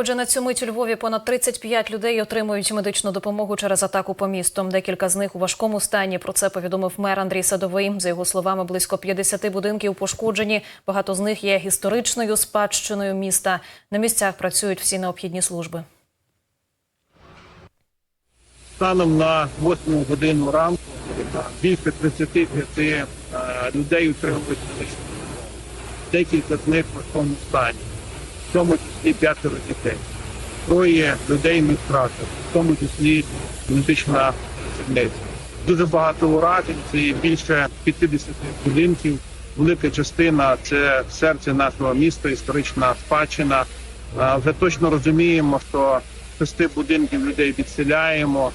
Отже, на цю мить у Львові понад 35 людей отримують медичну допомогу через атаку по місту. Декілька з них у важкому стані. Про це повідомив мер Андрій Садовий. За його словами, близько 50 будинків пошкоджені. Багато з них є історичною спадщиною міста. На місцях працюють всі необхідні служби. Станом на 8 годину ранку більше 35 е, людей отримують медичну допомогу. Декілька з них в важкому стані, в тому числі п'ятеро дітей. Троє людей ми втратили, в тому числі медична працівниця. Дуже багато уражень, це більше 50 будинків. Велика частина це серце нашого міста, історична спадщина. Вже точно розуміємо, що шести будинків людей відселяємо.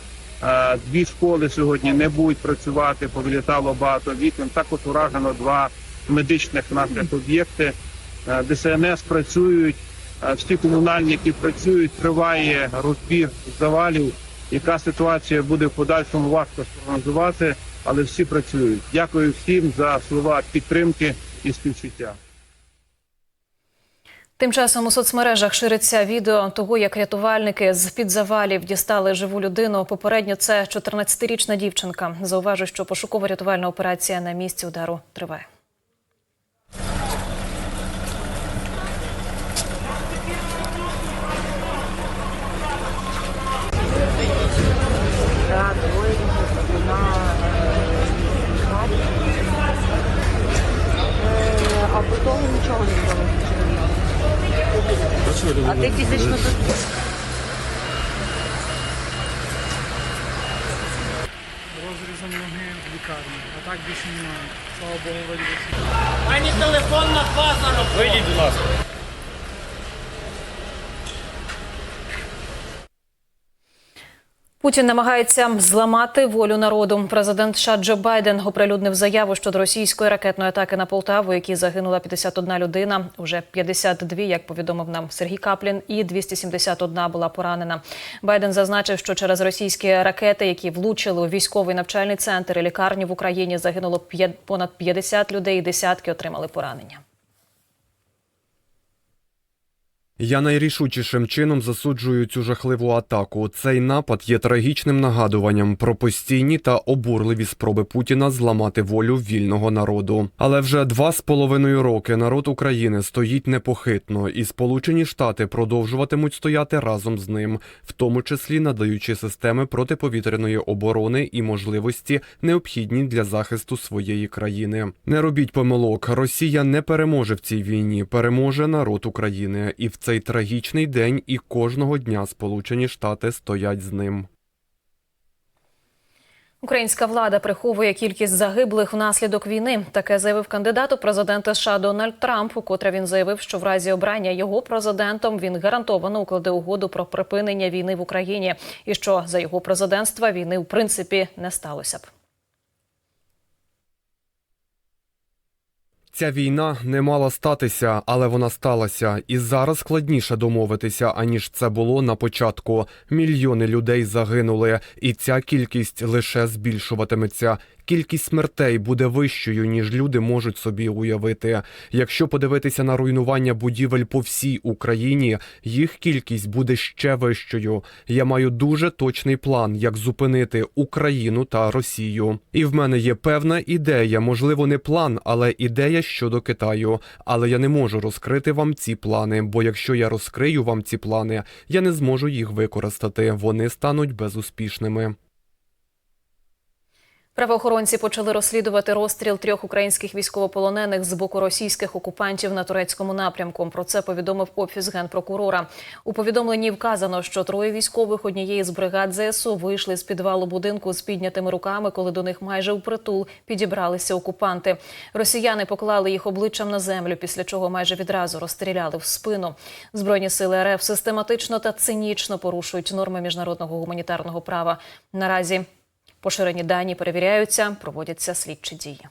Дві школи сьогодні не будуть працювати, повилітало багато вікон. Також уражено два медичних наших об'єкти. Е, ДСНС працюють, е, всі комунальники працюють, триває розбір завалів. Яка ситуація буде в подальшому важко спрогнозувати, але всі працюють. Дякую всім за слова підтримки і співчуття. Тим часом у соцмережах шириться відео того, як рятувальники з під завалів дістали живу людину. Попередньо це 14-річна дівчинка. Зауважу, що пошуково-рятувальна операція на місці удару триває. А ти фізично тут Розрізані ноги в лікарні, а так більше немає. Слава Богу, вилізти. Мені телефон на робить. Вийдіть, будь ласка. Путін намагається зламати волю народу. Президент США Джо Байден оприлюднив заяву щодо російської ракетної атаки на Полтаву, в якій загинула 51 людина. Уже 52, як повідомив нам Сергій Каплін, і 271 була поранена. Байден зазначив, що через російські ракети, які влучили у військовий навчальний центр і лікарню в Україні, загинуло понад 50 людей, і десятки отримали поранення. Я найрішучішим чином засуджую цю жахливу атаку. Цей напад є трагічним нагадуванням про постійні та обурливі спроби Путіна зламати волю вільного народу. Але вже два з половиною роки народ України стоїть непохитно, і Сполучені Штати продовжуватимуть стояти разом з ним, в тому числі надаючи системи протиповітряної оборони і можливості, необхідні для захисту своєї країни. Не робіть помилок. Росія не переможе в цій війні, переможе народ України, і в цей трагічний день і кожного дня Сполучені Штати стоять з ним. Українська влада приховує кількість загиблих внаслідок війни. Таке заявив кандидат у президенти США Дональд Трамп. Укотре він заявив, що в разі обрання його президентом він гарантовано укладе угоду про припинення війни в Україні, і що за його президентства війни в принципі не сталося б. Ця війна не мала статися, але вона сталася, і зараз складніше домовитися, аніж це було на початку. Мільйони людей загинули, і ця кількість лише збільшуватиметься. Кількість смертей буде вищою, ніж люди можуть собі уявити. Якщо подивитися на руйнування будівель по всій Україні, їх кількість буде ще вищою. Я маю дуже точний план, як зупинити Україну та Росію. І в мене є певна ідея, можливо, не план, але ідея щодо Китаю. Але я не можу розкрити вам ці плани, бо якщо я розкрию вам ці плани, я не зможу їх використати. Вони стануть безуспішними. Правоохоронці почали розслідувати розстріл трьох українських військовополонених з боку російських окупантів на турецькому напрямку. Про це повідомив офіс генпрокурора. У повідомленні вказано, що троє військових однієї з бригад ЗСУ вийшли з підвалу будинку з піднятими руками, коли до них майже впритул підібралися окупанти. Росіяни поклали їх обличчям на землю, після чого майже відразу розстріляли в спину. Збройні сили РФ систематично та цинічно порушують норми міжнародного гуманітарного права. Наразі Поширені дані перевіряються, проводяться слідчі дії.